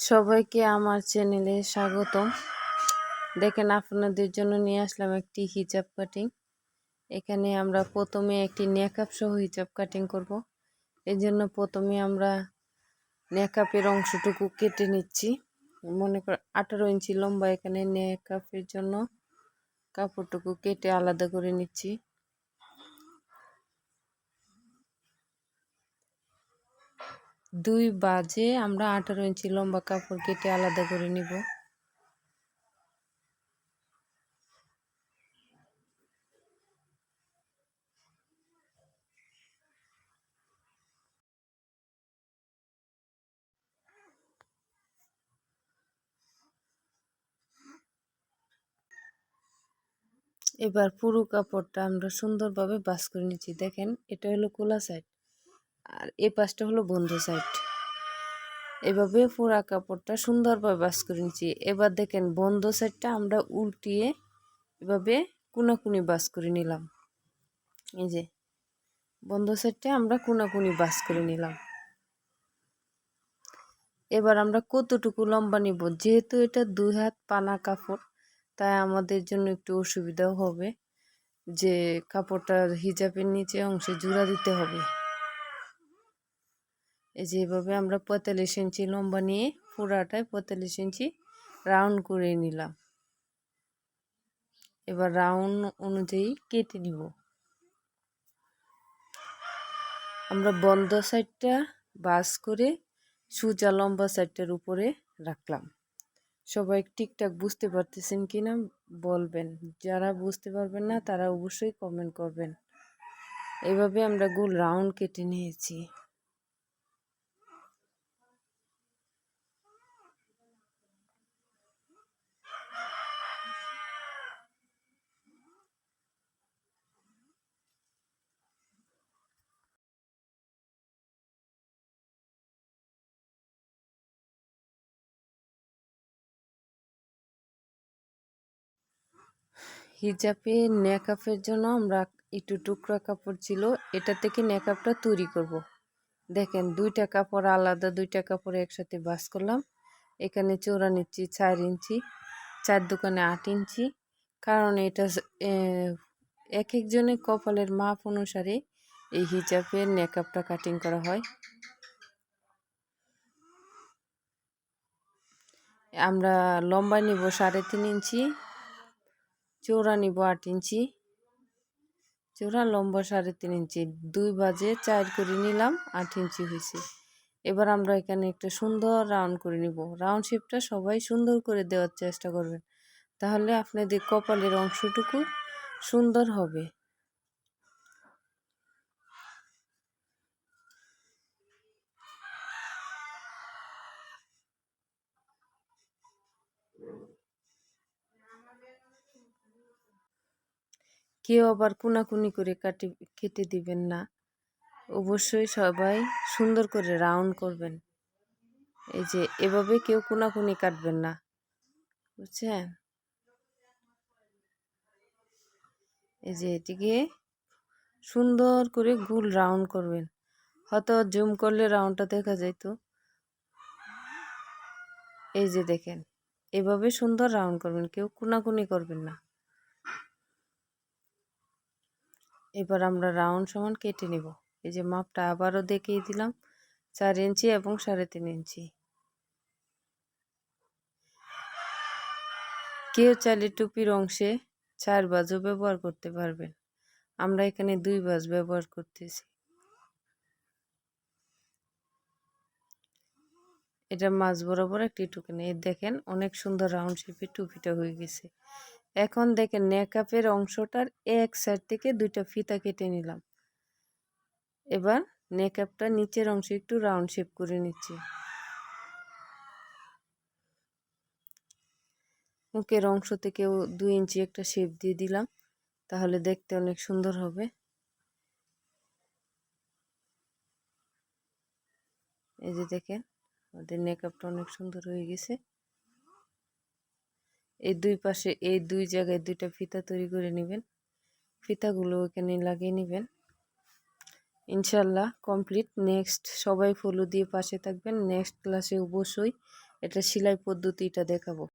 সবাইকে আমার চ্যানেলে স্বাগতম। দেখেন, আপনাদের জন্য নিয়ে আসলাম একটি হিজাব কাটিং এখানে আমরা প্রথমে একটি নেকআপ সহ হিজাব কাটিং করব। এই জন্য প্রথমে আমরা নেকআপের অংশটুকু কেটে নিচ্ছি। মনে কর, আঠারো ইঞ্চি লম্বা এখানে নেকআপের জন্য কাপড়টুকু কেটে আলাদা করে নিচ্ছি। দুই বাজে, আমরা আঠারো ইঞ্চি লম্বা কাপড় কেটে আলাদা করে নিব। এবার পুরো কাপড়টা আমরা সুন্দরভাবে বাস করে নিচ্ছি। দেখেন, এটা হলো কোলা সাইড আর এ পাশটা হলো বন্ধ সাইড এভাবে পুরা কাপড়টা সুন্দরভাবে বাস করে নিচ্ছি। এবার দেখেন বন্ধ সাইডটা আমরা উল্টিয়ে এভাবে কুনাকুনি বাস করে নিলাম। এই যে, বন্ধ সাইডটা আমরা কুনাকুনি বাস করে নিলাম। এবার আমরা কতটুকু লম্বা নিব? যেহেতু এটা দুই হাত পানা কাপড়, তাই আমাদের জন্য একটু অসুবিধাও হবে। যে কাপড়টার হিজাবের নিচে অংশে জোড়া দিতে হবে। এই যে এভাবে আমরা পঁয়তাল্লিশ ইঞ্চি লম্বা নিয়ে পুরাটায় পঁয়তাল্লিশ ইঞ্চি রাউন্ড করে নিলাম। এবার রাউন্ড অনুযায়ী কেটে নিব। আমরা বন্ধ সাইডটা বাস করে সুজা লম্বা সাইডটার উপরে রাখলাম। সবাই ঠিকঠাক বুঝতে পারতেছেন কি না বলবেন। যারা বুঝতে পারবেন না তারা অবশ্যই কমেন্ট করবেন। এভাবে আমরা গোল রাউন্ড কেটে নিয়েছি। হিজাবে নেকআপের জন্য আমরা একটু টুকরা কাপড় ছিল, এটা থেকে নেকআপটা তৈরি করব। দেখেন, দুইটা কাপড় আলাদা, দুইটা কাপড় একসাথে বাস করলাম। এখানে চৌড়া নিচ্ছি চার ইঞ্চি, চার দোকানে আট ইঞ্চি। কারণ এটা এক একজনের কপালের মাপ অনুসারে এই হিজাবের নেকআপটা কাটিং করা হয়। আমরা লম্বা নিব সাড়ে তিন ইঞ্চি চৌড়া নিব আট ইঞ্চি। চৌড়া লম্বা সাড়ে তিন ইঞ্চি। দুই বাজে চার করে নিলাম, আট ইঞ্চি হয়েছে এবার আমরা এখানে একটা সুন্দর রাউন্ড করে নিব। রাউন্ড শেপটা সবাই সুন্দর করে দেওয়ার চেষ্টা করবেন। তাহলে আপনাদের কপালের অংশটুকু সুন্দর হবে। কেউ আবার কুনাকুনি করে কাটি, কেটে দিবেন না। অবশ্যই সবাই সুন্দর করে রাউন্ড করবেন। এই যে, এভাবে কেউ কুনাকুনি কাটবেন না। বুঝছেন? এই যে, এটিকে সুন্দর করে গুল রাউন্ড করবেন। হয়তো জুম করলে রাউন্ডটা দেখা যাইতো এই যে, দেখেন। এভাবে সুন্দর রাউন্ড করবেন, কেউ কুনাকুনি করবেন না। এবার আমরা রাউন্ড সমান কেটে নেব। এই যে মাপটা আবারও দেখিয়ে দিলাম, চার ইঞ্চি এবং সাড়ে তিন ইঞ্চি। কেউ চাইলে টুপির অংশে চার বাজও ব্যবহার করতে পারবেন। আমরা এখানে দুই বাজ ব্যবহার করতেছি। এটা মাছ বরাবর একটি টুকানি দেখেন, অনেক সুন্দর রাউন্ড শেপের টুপিটা হয়ে গেছে। এখন দেখেন নেকআপের অংশটার এক সাইড থেকে দুইটা ফিতা কেটে নিলাম। এবার নেকআপটা নিচের অংশে একটু রাউন্ড শেপ করে নিচ্ছি। মুখের অংশ থেকেও দুই ইঞ্চি একটা শেপ দিয়ে দিলাম, তাহলে দেখতে অনেক সুন্দর হবে। এই যে দেখেন, আমাদের মেকআপটা অনেক সুন্দর হয়ে গেছে। এই দুই পাশে, এই দুই জায়গায় দুইটা ফিতা তৈরি করে নেবেন। ফিতাগুলো এখানে লাগিয়ে নেবেন। ইনশাল্লাহ কমপ্লিট। নেক্সট সবাই ফলো দিয়ে পাশে থাকবেন। নেক্সট ক্লাসে অবশ্যই এটা সেলাই পদ্ধতিটা দেখাবো।